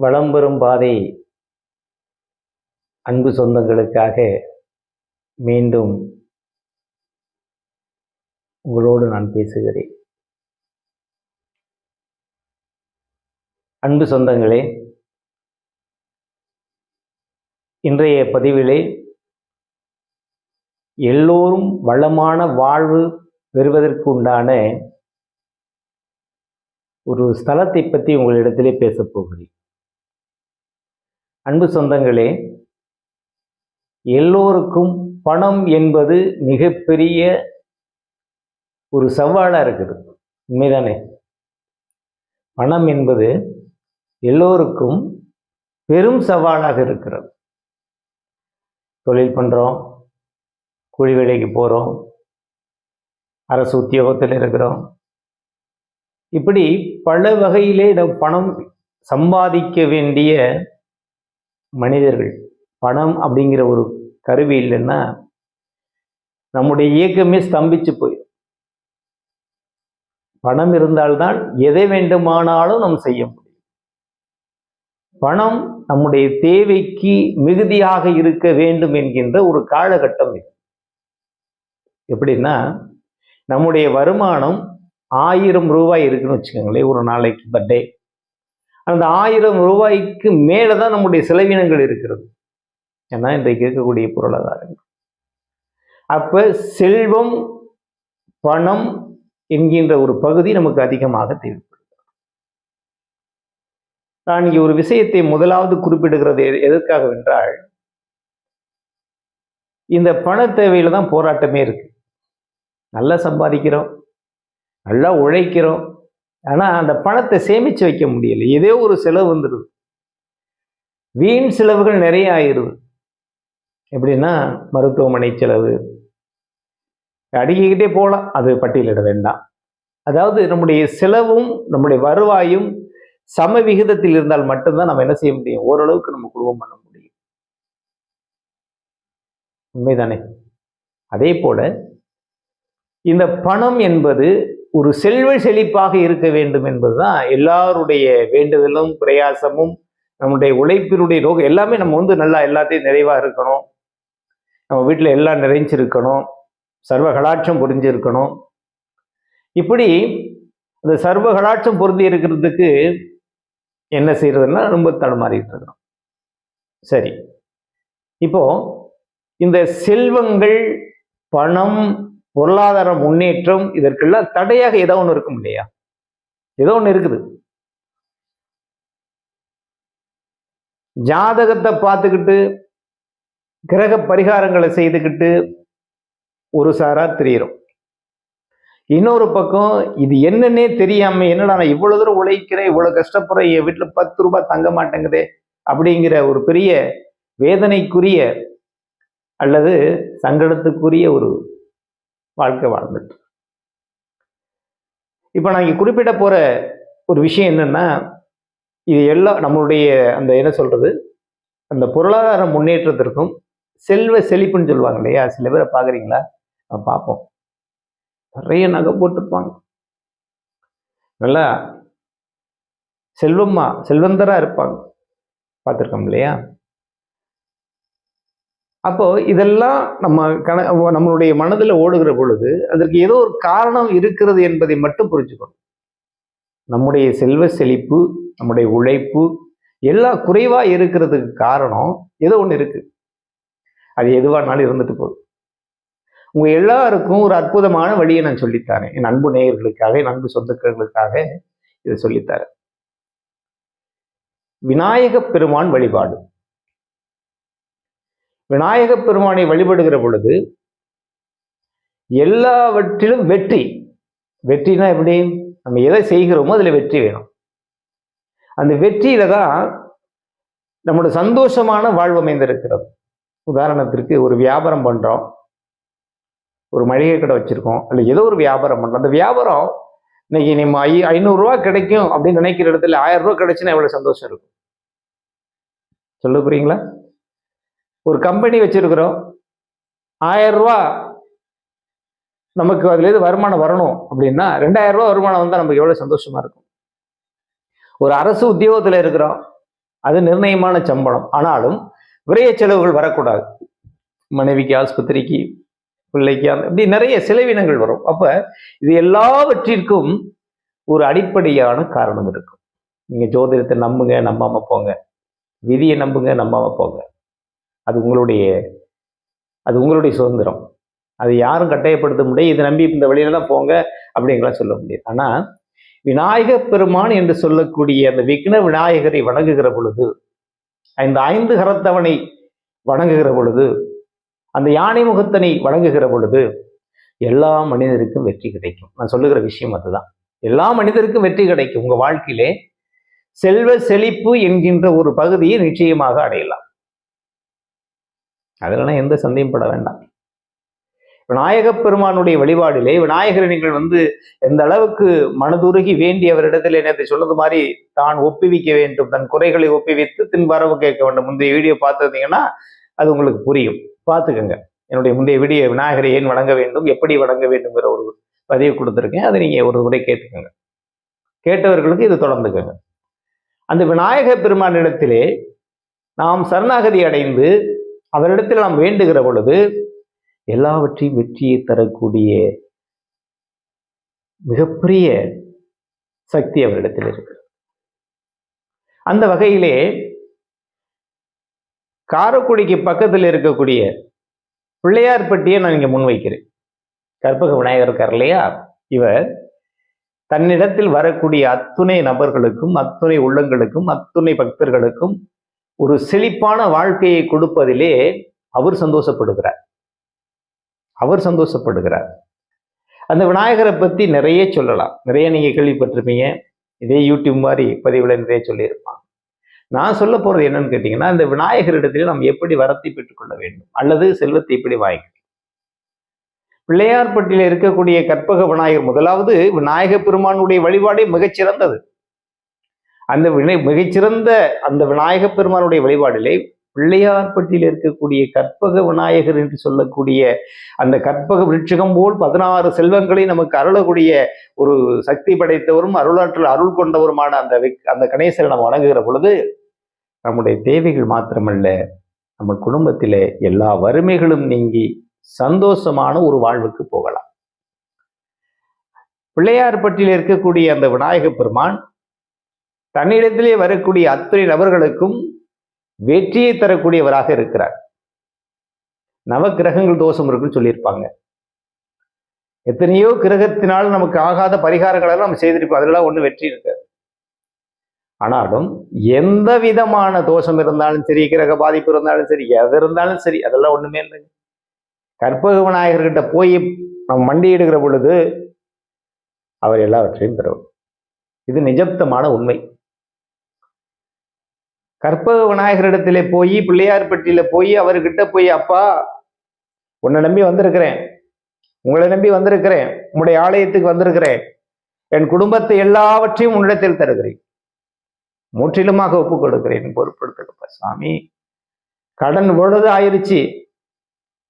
வளம் பெறும் பாதை அன்பு சொந்தங்களுக்காக மீண்டும் உங்களோடு நான் பேசுகிறேன். அன்பு சொந்தங்களே இன்றைய பதிவிலே எல்லோரும் வளமான வாழ்வு பெறுவதற்கு உண்டான ஒரு ஸ்தலத்தை பற்றி உங்களிடத்திலே பேசப் போகிறேன். அன்பு சொந்தங்களே எல்லோருக்கும் பணம் என்பது மிகப்பெரிய ஒரு சவாலாக இருக்குது. உண்மைதானே? பணம் என்பது எல்லோருக்கும் பெரும் சவாலாக இருக்கிறது. தொழில் பண்ணுறோம் கூலி வேலைக்கு போகிறோம் அரசு உத்தியோகத்தில் இருக்கிறோம். இப்படி பல வகையிலே பணம் சம்பாதிக்க வேண்டிய மனிதர்கள். பணம் அப்படிங்கிற ஒரு கருவி இல்லைன்னா நம்முடைய இயக்கமே ஸ்தம்பிச்சு போயிடும். பணம் இருந்தால்தான் எதை வேண்டுமானாலும் நாம் செய்ய முடியும். பணம் நம்முடைய தேவைக்கு மிகுதியாக இருக்க வேண்டும் என்கின்ற ஒரு காலகட்டம் இது. எப்படின்னா நம்முடைய வருமானம் ஆயிரம் ரூபாய் இருக்குன்னு வச்சுக்கோங்களேன் ஒரு நாளைக்கு பர்த்டே அந்த ஆயிரம் ரூபாய்க்கு மேலே தான் நம்முடைய செலவினங்கள் இருக்கிறது. ஏன்னா இன்றைக்கு இருக்கக்கூடிய பொருளாதாரங்கள். அப்போ செல்வம் பணம் என்கின்ற ஒரு பகுதி நமக்கு அதிகமாக தேவைப்படுது நான் இங்கே ஒரு விஷயத்தை முதலாவது குறிப்பிடுகிறது. எது- எதற்காகவென்றால் இந்த பண தேவையில தான் போராட்டமே இருக்கு. நல்லா சம்பாதிக்கிறோம் நல்லா உழைக்கிறோம் ஆனால் அந்த பணத்தை சேமித்து வைக்க முடியல. ஏதோ ஒரு செலவு வந்துடுது வீண் செலவுகள் நிறைய ஆயிடுது. எப்படின்னா மருத்துவமனை செலவு. அடுக்கிக்கிட்டே போகலாம். அது பட்டியலிட வேண்டாம். அதாவது நம்முடைய செலவும் நம்முடைய வருவாயும் சம விகிதத்தில் இருந்தால் மட்டும்தான் நம்ம என்ன செய்ய முடியும்? ஓரளவுக்கு நம்ம குடும்பம் பண்ண முடியும். உண்மைதானே? அதே போல இந்த பணம் என்பது ஒரு செல்வ செழிப்பாக இருக்க வேண்டும் என்பதுதான் எல்லாருடைய வேண்டுதலும் பிரயாசமும் நம்முடைய உழைப்பினுடைய நோக்கம் எல்லாமே நம்ம வந்து நல்லா எல்லாத்தையும் நிறைவாக இருக்கணும். நம்ம வீட்டில் எல்லாம் நிறைஞ்சிருக்கணும். சர்வ கலாட்சம் புரிஞ்சிருக்கணும். இப்படி அந்த சர்வ கலாட்சம் பொருந்தி இருக்கிறதுக்கு என்ன செய்யறதுன்னா ரொம்ப தடுமாறிட்டு இருக்கணும். சரி. இப்போ இந்த செல்வங்கள் பணம் பொருளாதார முன்னேற்றம் இதற்கெல்லாம் தடையாக ஏதோ ஒன்று இருக்கும் இல்லையா? ஏதோ ஒன்று இருக்குது. ஜாதகத்தை பார்த்துக்கிட்டு கிரக பரிகாரங்களை செய்துக்கிட்டு ஒரு சாரா தெரியிறோம். இன்னொரு பக்கம் இது என்னன்னே தெரியாம என்னடா நான் இவ்வளவு தூரம் உழைக்கிறேன் இவ்வளவு கஷ்டப்படுறேன் என் வீட்டுல பத்து ரூபாய் தங்க மாட்டேங்குதே அப்படிங்கிற ஒரு பெரிய வேதனைக்குரிய அல்லது சங்கடத்துக்குரிய ஒரு வாழ்க்கை வாழ்ந்துட்டு இப்போ நான் இங்கே குறிப்பிட போகிற ஒரு விஷயம் என்னென்னா இது எல்லாம் நம்மளுடைய அந்த என்ன சொல்கிறது அந்த பொருளாதார முன்னேற்றத்திற்கும் செல்வ செழிப்புன்னு சொல்லுவாங்க இல்லையா? சில பேரை பார்க்குறீங்களா? நம்ம பார்ப்போம். நிறைய நகை போட்டிருப்பாங்க. நல்லா செல்வம்மா செல்வந்தராக இருப்பாங்க. பார்த்துருக்கோம் இல்லையா? அப்போ இதெல்லாம் நம்ம கண நம்மளுடைய மனதில் ஓடுகிற பொழுது அதற்கு ஏதோ ஒரு காரணம் இருக்கிறது என்பதை மட்டும் புரிஞ்சுக்கணும். நம்முடைய செல்வ செழிப்பு நம்முடைய உழைப்பு எல்லாம் குறைவா இருக்கிறதுக்கு காரணம் ஏதோ ஒன்று இருக்கு. அது எதுவானாலும் இருந்துட்டு போகுது. உங்க எல்லாருக்கும் ஒரு அற்புதமான வழியை நான் சொல்லித்தாரேன். என் அன்பு நேயர்களுக்காக என் அன்பு சொந்தக்களுக்காக இதை சொல்லித்தாரேன். விநாயக பெருமான் வழிபாடு. விநாயக பெருமானை வழிபடுகிற பொழுது எல்லாவற்றிலும் வெற்றி. வெற்றினா எப்படி? நம்ம எதை செய்கிறோமோ அதில் வெற்றி வேணும். அந்த வெற்றியில தான் நம்மளோட சந்தோஷமான வாழ்வு அமைந்திருக்கிறது. உதாரணத்திற்கு ஒரு வியாபாரம் பண்றோம். ஒரு மளிகை கடை வச்சிருக்கோம். அல்ல ஏதோ ஒரு வியாபாரம் பண்றோம். அந்த வியாபாரம் இன்னைக்கு நம்ம ஐ ஐநூறுரூவா கிடைக்கும் அப்படின்னு நினைக்கிற இடத்துல ஆயிரம் ரூபாய் கிடைச்சுன்னா எவ்வளவு சந்தோஷம் இருக்கும்? சொல்ல புரியுங்களா? ஒரு கம்பெனி வச்சிருக்கிறோம். ஆயிரம் ரூபா நமக்கு அதுலேருந்து வருமானம் வரணும் அப்படின்னா ரெண்டாயிரம் ரூபா வருமானம் வந்தால் நமக்கு எவ்வளோ சந்தோஷமா இருக்கும். ஒரு அரசு உத்தியோகத்தில் இருக்கிறோம். அது நிர்ணயமான சம்பளம். ஆனாலும் விரைய செலவுகள் வரக்கூடாது. மனைவிக்கு ஆஸ்பத்திரிக்கு பிள்ளைக்கு அந்த இப்படி நிறைய செலவினங்கள் வரும். அப்போ இது எல்லாவற்றிற்கும் ஒரு அடிப்படையான காரணம் இருக்கும். நீங்க ஜோதிடத்தை நம்புங்க நம்பாம போங்க. விதியை நம்புங்க நம்பாமல் போங்க. அது உங்களுடைய அது உங்களுடைய சுதந்திரம். அது யாரும் கட்டாயப்படுத்த முடியாது. இதை நம்பி இந்த வழியில தான் போங்க அப்படிங்கலாம் சொல்ல முடியாது. ஆனா விநாயக பெருமான் என்று சொல்லக்கூடிய அந்த விக்ன விநாயகரை வணங்குகிற பொழுது இந்த ஐந்து கரத்தவனை வணங்குகிற பொழுது அந்த யானை முகத்தனை வணங்குகிற பொழுது எல்லா மனிதருக்கும் வெற்றி கிடைக்கும். நான் சொல்லுகிற விஷயம் அதுதான். எல்லா மனிதருக்கும் வெற்றி கிடைக்கும். உங்க வாழ்க்கையிலே செல்வ செழிப்பு என்கின்ற ஒரு பகுதியை நிச்சயமாக அடையலாம். அதெல்லாம் எந்த சந்தேகம் பட வேண்டாம். விநாயகப் பெருமானுடைய வழிபாடிலே விநாயகரை நீங்கள் வந்து எந்த அளவுக்கு மனதுருகி வேண்டி அவரிடத்தில் நேற்று சொன்னது மாதிரி தான் ஒப்புவிக்க வேண்டும் தன் குறைகளை ஒப்புவித்து தின்வரவு கேட்க வேண்டும். முந்தைய வீடியோ பார்த்துருந்தீங்கன்னா அது உங்களுக்கு புரியும். பார்த்துக்கோங்க. என்னுடைய முந்தைய வீடியோ விநாயகரை ஏன் வணங்க வேண்டும் எப்படி வணங்க வேண்டும்ங்கிற ஒரு பதிவு கொடுத்துருக்கேன். அதை நீங்கள் ஒரு முறை கேட்டுக்கோங்க. கேட்டவர்களுக்கு இது தொடர்ந்துக்கோங்க. அந்த விநாயக பெருமானிடத்திலே நாம் சரணாகதி அடைந்து அவரிடத்தில் நாம் வேண்டுகிற பொழுது எல்லாவற்றையும் வெற்றியை தரக்கூடிய மிகப்பெரிய சக்தி அவரிடத்தில் இருக்கிறது அந்த வகையிலே காரக்குடிக்கு பக்கத்தில் இருக்கக்கூடிய பிள்ளையார்பட்டியை நான் இங்கே முன்வைக்கிறேன். கற்பக விநாயகர் இருக்கார் இல்லையா? இவர் தன்னிடத்தில் வரக்கூடிய அத்துணை நபர்களுக்கும் அத்துணை உள்ளங்களுக்கும் அத்துணை பக்தர்களுக்கும் ஒரு செழிப்பான வாழ்க்கையை கொடுப்பதிலே அவர் சந்தோஷப்படுகிறார். அவர் சந்தோஷப்படுகிறார். அந்த விநாயகரை பத்தி நிறைய சொல்லலாம். நிறைய நீங்க கேள்விப்பட்டிருப்பீங்க. இதே யூடியூப் மாதிரி பதிவுல நிறைய சொல்லியிருப்பாங்க. நான் சொல்ல போறது என்னன்னு கேட்டீங்கன்னா இந்த விநாயகரிடத்தில் நாம் எப்படி வரத்தை பெற்றுக்கொள்ள வேண்டும்? அல்லது செல்வத்தை எப்படி வாங்கிக்கலாம் பிள்ளையார்பட்டியில் இருக்கக்கூடிய கற்பக விநாயகர் முதலாவது விநாயக பெருமானுடைய வழிபாடே மிகச்சிறந்தது. அந்த வினை மிகச்சிறந்த அந்த விநாயக பெருமானுடைய வழிபாடிலே பிள்ளையார்பட்டியில் இருக்கக்கூடிய கற்பக விநாயகர் என்று சொல்லக்கூடிய அந்த கற்பக விருட்சகம் போல் பதினாறு செல்வங்களை நமக்கு அருளக்கூடிய ஒரு சக்தி படைத்தவரும் அருளாற்றல் அருள் கொண்டவருமான அந்த அந்த கணேசரை நம்ம வணங்குகிற பொழுது நம்முடைய தேவைகள் மாத்திரமல்ல நம்ம குடும்பத்தில் எல்லா வறுமைகளும் நீங்கி சந்தோஷமான ஒரு வாழ்வுக்கு போகலாம். பிள்ளையார்பட்டியில் இருக்கக்கூடிய அந்த விநாயக பெருமான் தன்னிடத்திலே வரக்கூடிய அத்தனை நபர்களுக்கும் வெற்றியை தரக்கூடியவராக இருக்கிறார். நவ கிரகங்கள் தோஷம் இருக்குன்னு சொல்லியிருப்பாங்க. எத்தனையோ கிரகத்தினால் நமக்கு ஆகாத பரிகாரங்களெல்லாம் நம்ம செய்திருப்போம். அதெல்லாம் ஒண்ணு வெற்றி இருக்காது. ஆனாலும் எந்த விதமான தோஷம் இருந்தாலும் சரி கிரக பாதிப்பு இருந்தாலும் சரி எது இருந்தாலும் சரி அதெல்லாம் ஒண்ணுமே இல்லைங்க. கற்பக விநாயகர்கிட்ட போய் நம்ம மண்டியிடுகிற பொழுது அவர் எல்லாவற்றையும் பெறும் இது நிஜப்தமான உண்மை. கற்பக விநாயகரிடத்திலே போய் பிள்ளையார்பட்டியில போய் அவர்கிட்ட போய் அப்பா உன்னை நம்பி வந்திருக்கிறேன். உங்களை நம்பி வந்திருக்கிறேன். உங்களுடைய ஆலயத்துக்கு வந்திருக்கிறேன். என் குடும்பத்தை எல்லாவற்றையும் உன்னிடத்தில் தருகிறேன். முற்றிலுமாக ஒப்புக் கொடுக்கிறேன். பொறுப்படுத்துக்கப்பா சாமி கடன் பொழுது ஆயிருச்சு.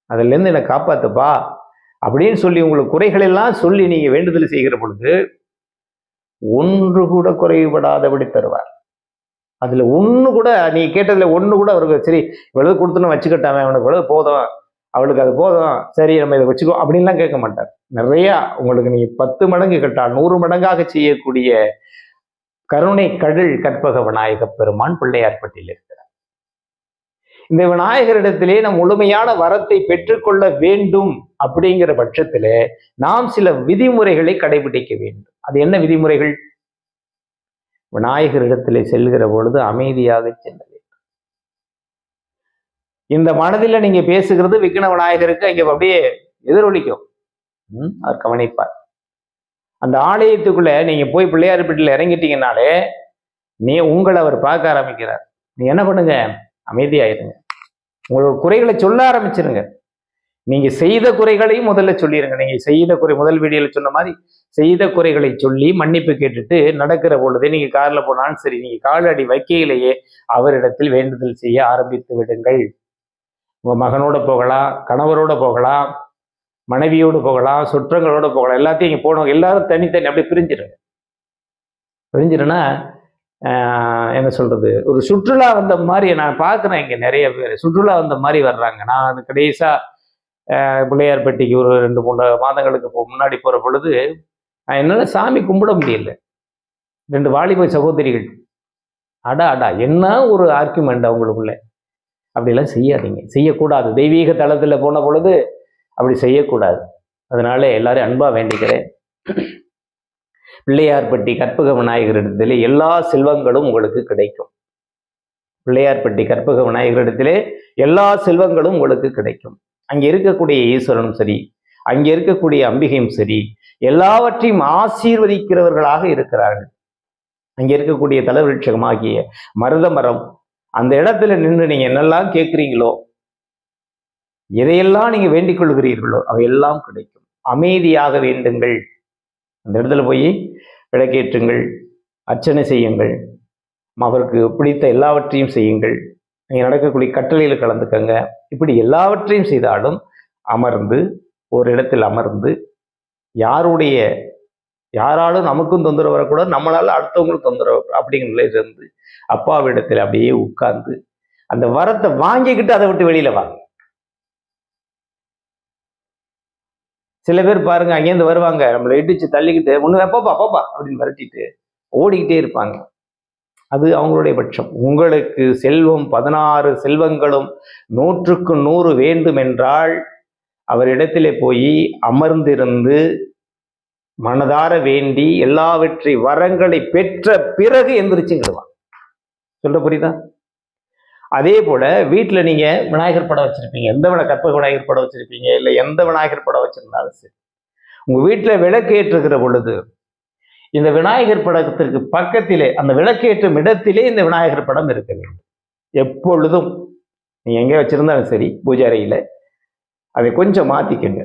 அதுல இருந்து என்னை காப்பாத்துப்பா. அப்படின்னு சொல்லி உங்களுக்கு குறைகள் எல்லாம் சொல்லி நீங்க வேண்டுதல் செய்கிற பொழுது ஒன்று கூட குறைபடாதபடி தருவார். அதுல ஒண்ணு கூட நீ கேட்டதில் ஒண்ணு கூட அவருக்கு சரி இவ்வளவு கொடுத்துன்னு வச்சுக்கிட்டாமே அவனுக்கு இவ்வளவு போதும். அவளுக்கு அது போதும். சரி நம்ம இதை வச்சுக்கோ அப்படின்லாம் கேட்க மாட்டார். நிறையா உங்களுக்கு நீ பத்து மடங்கு கேட்டால் நூறு மடங்காக செய்யக்கூடிய கருணை கடல் கற்பக விநாயக பெருமான் பிள்ளையார்பட்டியில் இருக்கிறார். இந்த விநாயகரிடத்திலே நம் முழுமையான வரத்தை பெற்றுக்கொள்ள வேண்டும் அப்படிங்கிற பட்சத்தில் நாம் சில விதிமுறைகளை கடைபிடிக்க வேண்டும். அது என்ன விதிமுறைகள்? விநாயகரிடத்திலே செல்கிற பொழுது அமைதியாக செல்ல வேண்டும். இந்த மனதில் நீங்க பேசுகிறது விக்ன விநாயகருக்கு இங்க அப்படியே எதிரொலிக்கும். அவர் கவனிப்பார். அந்த ஆலயத்துக்குள்ள நீங்க போய் பிள்ளையார்பட்டியில் இறங்கிட்டீங்கனாலே நீ உங்களை அவர் பார்க்க ஆரம்பிக்கிறார். நீ என்ன பண்ணுங்க? அமைதியாயிருங்க உங்களோட குறைகளை சொல்ல ஆரம்பிச்சிருங்க. நீங்க செய்த குறைகளையும் முதல்ல சொல்லிடுங்க நீங்க செய்த குறை முதல் வீடியோல சொன்ன மாதிரி செய்த குறைகளை சொல்லி மன்னிப்பு கேட்டுட்டு நடக்கிற பொழுது நீங்க கார்ல போனாலும் சரி நீங்க காலடி வைக்கையிலேயே அவரிடத்தில் வேண்டுதல் செய்ய ஆரம்பித்து விடுங்கள். உங்க மகனோட போகலாம் கணவரோட போகலாம் மனைவியோடு போகலாம் சுற்றங்களோட போகலாம். எல்லாத்தையும் இங்கே போனவங்க எல்லாரும் தனித்தனி அப்படியே பிரிஞ்சிருங்க. பிரிஞ்சிருன்னா என்ன சொல்றது? ஒரு சுற்றுலா வந்த மாதிரி நான் பார்க்குறேன் இங்கே நிறைய பேர். சுற்றுலா வந்த மாதிரி வர்றாங்க. நான் அது கடைசா பிள்ளையார்பட்டிக்கு ஒரு ரெண்டு மூணு மாதங்களுக்கு போ- முன்னாடி போகிற பொழுது என்னால் சாமி கும்பிட முடியல. ரெண்டு வாலிப சகோதரிகள். அடா அடா என்ன ஒரு ஆர்குமெண்ட் அவங்களுக்குள்ள அப்படிலாம் செய்யாதீங்க. செய்யக்கூடாது. தெய்வீக தளத்தில் போன பொழுது அப்படி செய்யக்கூடாது. அதனால எல்லாரும் அன்பாக வேண்டிக்கிறேன். பிள்ளையார்பட்டி கற்பக விநாயகர் இடத்திலே எல்லா செல்வங்களும் உங்களுக்கு கிடைக்கும். பிள்ளையார்பட்டி கற்பக விநாயகர் இடத்திலே எல்லா செல்வங்களும் உங்களுக்கு கிடைக்கும். அங்கே இருக்கக்கூடிய ஈஸ்வரனும் சரி அங்கே இருக்கக்கூடிய அம்பிகையும் சரி எல்லாவற்றையும் ஆசீர்வதிக்கிறவர்களாக இருக்கிறார்கள். அங்கே இருக்கக்கூடிய தலவிருட்சகமாகிய மருத மரம் அந்த இடத்துல நின்று நீங்க என்னெல்லாம் கேட்குறீங்களோ எதையெல்லாம் நீங்க வேண்டிக் கொள்கிறீர்களோ அவையெல்லாம் கிடைக்கும். அமைதியாக வேண்டுங்கள். அந்த இடத்துல போய் விளக்கேற்றுங்கள் அர்ச்சனை செய்யுங்கள். அவருக்கு பிடித்த எல்லாவற்றையும் செய்யுங்கள். நீங்கள் நடக்கக்கூடிய கட்டளையில் கலந்துக்கங்க. இப்படி எல்லாவற்றையும் செய்தாலும் அமர்ந்து ஒரு இடத்தில் அமர்ந்து யாருடைய யாராலும் நமக்கும் தொந்தரவு வரக்கூடாது நம்மளால அடுத்தவங்களும் தொந்தரவு அப்படிங்கிற நிலையில இருந்து அப்பாவிடத்தில் அப்படியே உட்கார்ந்து அந்த வரத்தை வாங்கிக்கிட்டு அதை விட்டு வெளியில வாங்க. சில பேர் பாருங்க அங்கேருந்து வருவாங்க நம்மளை இடிச்சு தள்ளிக்கிட்டு ஒண்ணு போப்பா போப்பா அப்படின்னு விரட்டிட்டு ஓடிக்கிட்டே இருப்பாங்க. அது அவங்களுடைய பட்சம். உங்களுக்கு செல்வம் பதினாறு செல்வங்களும் நூற்றுக்கு நூறு வேண்டும் என்றால் அவரிடத்திலே போய் அமர்ந்திருந்து மனதார வேண்டி எல்லாவற்றை வரங்களை பெற்ற பிறகு எந்திரிச்சுங்கிடுவான் சொல்ற புரியுதா? அதே போல வீட்டில் நீங்க விநாயகர் படம் வச்சிருப்பீங்க. எந்த வின கற்பக விநாயகர் படம் வச்சிருப்பீங்க? இல்லை எந்த விநாயகர் படம் வச்சிருந்தாலும் சரி. உங்க வீட்டில் விளக்கேற்றுகிற பொழுது இந்த விநாயகர் படத்திற்கு பக்கத்திலே அந்த விளக்கேற்றும் இடத்திலே இந்த விநாயகர் படம் இருக்க வேண்டும். எப்பொழுதும் நீ எங்கே வச்சிருந்தாலும் சரி பூஜை அதை கொஞ்சம் மாற்றிக்கங்க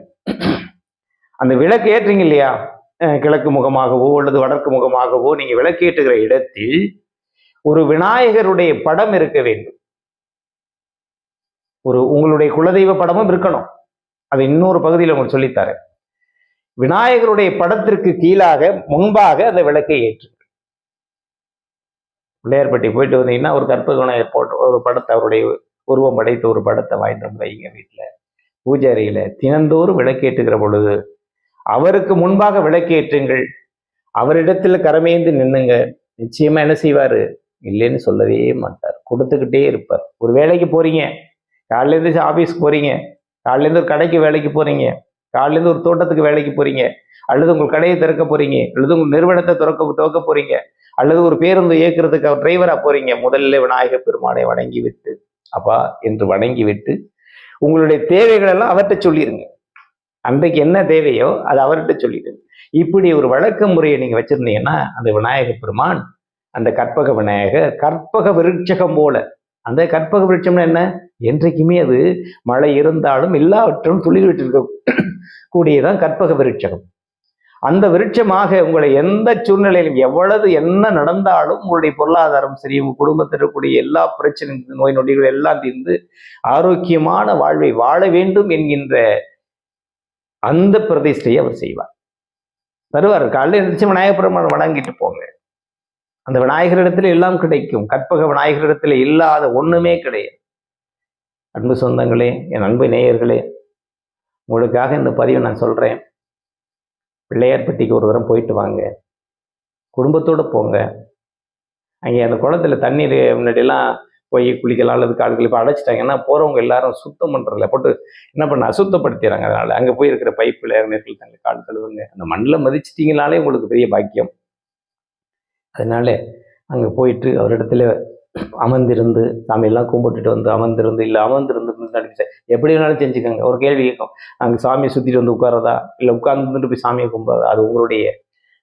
அந்த விளக்கு ஏற்றுறீங்க இல்லையா? அஹ் கிழக்கு முகமாகவோ அல்லது வடக்கு முகமாகவோ நீங்க விளக்கேற்றுகிற இடத்தில் ஒரு விநாயகருடைய படம் இருக்க வேண்டும். ஒரு உங்களுடைய குலதெய்வ படமும் இருக்கணும். அது இன்னொரு பகுதியில் உங்களுக்கு சொல்லித்தரேன் விநாயகருடைய படத்திற்கு கீழாக முன்பாக அந்த விளக்கை ஏற்று. பிள்ளையார்பட்டி போயிட்டு வந்தீங்கன்னா ஒரு கற்பக விநாயகர் போட்டு ஒரு படத்தை அவருடைய உருவம் படைத்த ஒரு படத்தை வாங்கிட்டு வந்து வைங்க வீட்டில் பூஜை தினந்தோறும் விளக்கேற்றுகிற பொழுது அவருக்கு முன்பாக விளக்கேற்றுங்கள். அவரிடத்தில் கரமேந்து நின்னுங்க. நிச்சயமா என்ன செய்வாரு? இல்லைன்னு சொல்லவே மாட்டார். கொடுத்துக்கிட்டே இருப்பார். ஒரு வேலைக்கு போறீங்க. காலையில இருந்து ஆபீஸ்க்கு போறீங்க. காலையில இருந்து ஒரு கடைக்கு வேலைக்கு போறீங்க. காலையில இருந்து ஒரு தோட்டத்துக்கு வேலைக்கு போறீங்க. அல்லது உங்கள் கடையை திறக்க போறீங்க. அல்லது உங்கள் நிறுவனத்தை திறக்க துவக்க போறீங்க. அல்லது ஒரு பேருந்து இயக்குறதுக்கு அவர் டிரைவரா போறீங்க. முதல்ல விநாயகர் பெருமானை வணங்கி விட்டு அப்பா என்று வணங்கி விட்டு உங்களுடைய தேவைகள் எல்லாம் அவர்கிட்ட சொல்லிடுங்க அன்றைக்கு என்ன தேவையோ அது அவர்கிட்ட சொல்லிடுங்க. இப்படி ஒரு வழக்க முறையை நீங்க வச்சிருந்தீங்கன்னா அந்த விநாயக பெருமான் அந்த கற்பக விநாயகர் கற்பக விருட்சகம் போல. அந்த கற்பக விருட்சம்னா என்ன? என்றைக்குமே அது மழை இருந்தாலும் எல்லாவற்றும் துளிர் விட்டிருக்க கூடியதான் கற்பக விருட்சகம். அந்த விருட்சமாக உங்களை எந்த சூழ்நிலையிலும் எவ்வளவு என்ன நடந்தாலும் உங்களுடைய பொருளாதாரம் சரி உங்க குடும்பத்தில் இருக்கக்கூடிய எல்லா பிரச்சனை நோய் நொடிகள் எல்லாம் தீர்ந்து ஆரோக்கியமான வாழ்வை வாழ வேண்டும் என்கின்ற அந்த பிரதிஷ்டையை அவர் செய்வார். தருவார். காலையில் எழுந்திரிச்சு விநாயகபுரமான வணங்கிட்டு போங்க. அந்த விநாயகரிடத்துல எல்லாம் கிடைக்கும். கற்பக விநாயகரிடத்துல இல்லாத ஒண்ணுமே கிடையாது. அன்பு சொந்தங்களே என் அன்பு நேயர்களே உங்களுக்காக இந்த பதிவை நான் சொல்கிறேன் பிள்ளையார்பட்டிக்கு ஒரு தரம் போயிட்டு வாங்க. குடும்பத்தோடு போங்க. அங்கே அந்த குளத்துல தண்ணீர் முன்னாடியெல்லாம் போய் குளிக்கலாம் அல்லது கால் கழிப்பாக அடைச்சிட்டாங்கன்னா போகிறவங்க எல்லாரும் சுத்தம் பண்ணுறதில்ல போட்டு என்ன பண்ண அசுத்தப்படுத்திடுறாங்க அதனால். அங்கே போய் இருக்கிற பைப்பில் நீர்கள் தங்களை கால் கழுவுங்க. அந்த மண்ணில் மதிச்சிட்டிங்கனாலே உங்களுக்கு பெரிய பாக்கியம். அதனால அங்கே போயிட்டு அவரிடத்துல அமர்ந்திருந்து சாமியெல்லாம் கும்பிட்டுட்டு வந்து அமர்ந்திருந்து இல்லை அமர்ந்திருந்து நடிச்சு எப்படி வேணாலும் செஞ்சுக்கோங்க. ஒரு கேள்வி கேட்கும். நாங்கள் சாமியை சுற்றிட்டு வந்து உட்காரதா இல்லை உட்கார்ந்துட்டு போய் சாமியை கும்பிடாதா அது உங்களுடைய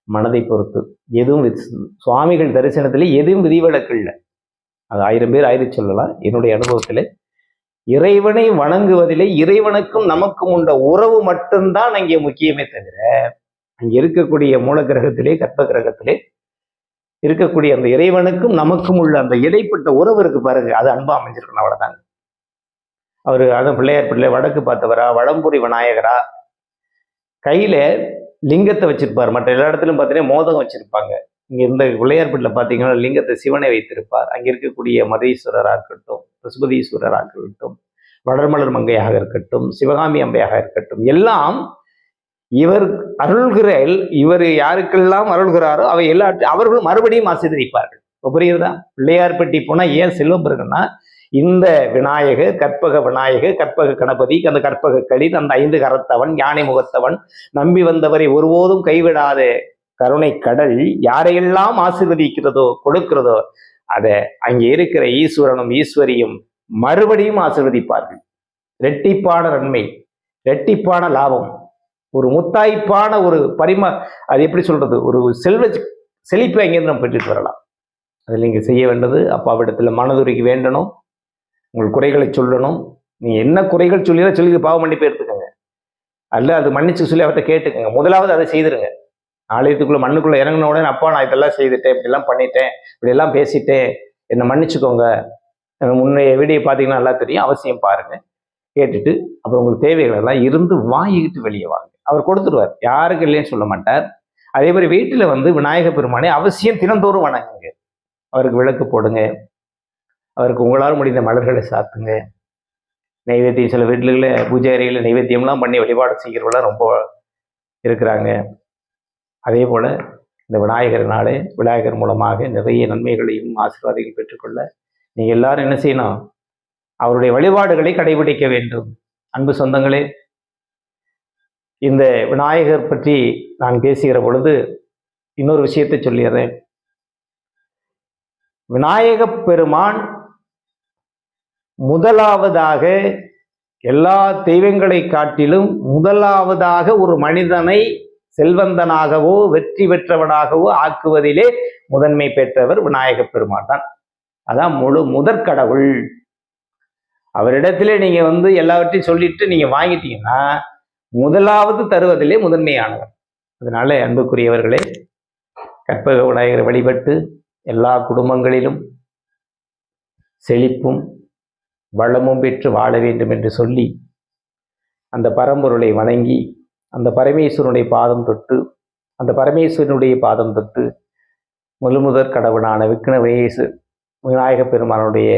மனதை பொறுத்து. எதுவும் வித்- சுவாமிகள் தரிசனத்தில் எதுவும் விதிவிலக்கு இல்லை. அது ஆயிரம் பேர் ஆயிரம் சொல்லலாம். என்னுடைய அனுபவத்தில். இறைவனை வணங்குவதிலே இறைவனுக்கும் நமக்கும் உண்ட உறவு மட்டும்தான் அங்கே முக்கியமே தவிர அங்கே இருக்கக்கூடிய மூல கிரகத்திலே கர்ப்ப கிரகத்திலே இருக்கக்கூடிய அந்த இறைவனுக்கும் நமக்கும் உள்ள அந்த இடைப்பட்ட உறவு இருக்கு பாருங்க. அது அன்பா அமைஞ்சிருக்கணும் அவ்வளவுதாங்க அவரு அதான் பிள்ளையார் பிள்ளை வடக்கு பார்த்தவரா வடம்புரி விநாயகரா? கையில லிங்கத்தை வச்சிருப்பார். மற்ற எல்லா இடத்துலயும் பார்த்தீங்கன்னா மோதகம் வச்சிருப்பாங்க. இங்கே இந்த பிள்ளையார்பட்டில பார்த்தீங்கன்னா லிங்கத்தை சிவனை வைத்திருப்பார். அங்கே இருக்கக்கூடிய மதீஸ்வரராக இருக்கட்டும் பசுபதீஸ்வரராக இருக்கட்டும் வளர்மலர் மங்கையாக இருக்கட்டும் சிவகாமி அம்பையாக இருக்கட்டும் எல்லாம் இவர் அருள்கிற இவர் யாருக்கெல்லாம் அருள்கிறாரோ அவை எல்லா அவர்களும் மறுபடியும் ஆசீர்வதிப்பார்கள். இப்போ புரியுறதா பிள்ளையார்பட்டி போனால் ஏன் செல்வம் பெருகுன்னா இந்த விநாயகர் கற்பக விநாயகர் கற்பக கணபதி அந்த கற்பக களி அந்த ஐந்து கரத்தவன் யானை முகத்தவன் நம்பி வந்தவரை ஒருபோதும் கைவிடாத கருணை கடல் யாரையெல்லாம் ஆசீர்வதிக்கிறதோ கொடுக்கிறதோ அதை அங்கே இருக்கிற ஈஸ்வரனும் ஈஸ்வரியும் மறுபடியும் ஆசீர்வதிப்பார்கள். ரெட்டிப்பான நன்மை ரெட்டிப்பான லாபம். ஒரு முத்தாய்ப்பான ஒரு பரிம அது எப்படி சொல்றது? ஒரு செல்வ செழிப்பை அங்கேருந்து நம்ம பெற்றுட்டு வரலாம். அதில் நீங்கள் செய்ய வேண்டது அப்பாவிடத்தில் மனதுரைக்கு வேண்டணும். உங்கள் குறைகளை சொல்லணும். நீ என்ன குறைகள் சொல்லியோ சொல்லி பாவ மன்னிப்பு எடுத்துக்கோங்க. அல்ல அது மன்னிச்சு சொல்லி அவர்கிட்ட கேட்டுக்கோங்க. முதலாவது அதை செய்திருங்க. ஆலயத்துக்குள்ள மண்ணுக்குள்ள இறங்கின உடனே அப்பா நான் இதெல்லாம் செய்துட்டேன். இப்படிலாம் பண்ணிட்டேன். இப்படிலாம் பேசிட்டேன். என்னை மன்னிச்சுக்கோங்க. முன்னைய வீடியோ பார்த்தீங்கன்னா நல்லா தெரியும். அவசியம் பாருங்க. கேட்டுட்டு அப்புறம் உங்களுக்கு தேவைகள் எல்லாம் இருந்து வாங்கிக்கிட்டு வெளியே வாங்க. அவர் கொடுத்துருவார். யாருக்கு இல்லைன்னு சொல்ல மாட்டார். அதே மாதிரி வீட்டில் வந்து விநாயக பெருமானை அவசியம் தினந்தோறும் வணங்குங்க. அவருக்கு விளக்கு போடுங்க. அவருக்கு உங்களால் முடிந்த மலர்களை சாத்துங்க. நைவேத்தியம் சில வீட்டுகளில் பூஜை அறையில் நைவேத்தியம்லாம் பண்ணி வழிபாடு செய்கிறவங்களாம் ரொம்ப இருக்கிறாங்க. அதே போல் இந்த விநாயகர் நாளே விநாயகர் மூலமாக நிறைய நன்மைகளையும் ஆசீர்வாதங்கள் பெற்றுக்கொள்ள நீங்கள் எல்லாரும் என்ன செய்யணும்? அவருடைய வழிபாடுகளை கடைபிடிக்க வேண்டும். அன்பு சொந்தங்களே இந்த விநாயகர் பற்றி நான் பேசுகிற பொழுது இன்னொரு விஷயத்தை சொல்லிடுறேன். விநாயக பெருமான் முதலாவதாக எல்லா தெய்வங்களை காட்டிலும் முதலாவதாக ஒரு மனிதனை செல்வந்தனாகவோ வெற்றி பெற்றவனாகவோ ஆக்குவதிலே முதன்மை பெற்றவர் விநாயக பெருமான் தான். அதான் முழு முதற்கடவுள் அவரிடத்திலே நீங்க வந்து எல்லாவற்றையும் சொல்லிட்டு நீங்க வாங்கிட்டீங்கன்னா முதலாவது தருவதிலே முதன்மையானவர். அதனால அன்புக்குரியவர்களே கற்பக விநாயகரை வழிபட்டு எல்லா குடும்பங்களிலும் செழிப்பும் வளமும் பெற்று வாழ வேண்டும் என்று சொல்லி அந்த பரம்பொருளை வணங்கி அந்த பரமேஸ்வரனுடைய பாதம் தொட்டு அந்த பரமேஸ்வரனுடைய பாதம் தொட்டு முழுமுதற் கடவுளான விக்னவேசு விநாயக பெருமானுடைய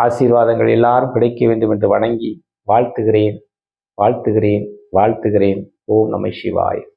ஆசீர்வாதங்கள் எல்லாரும் கிடைக்க வேண்டும் என்று வணங்கி வாழ்த்துகிறேன் வாழ்த்துகிறேன். வாழ்த்துகிறேன். ஓம் நம சிவாய்.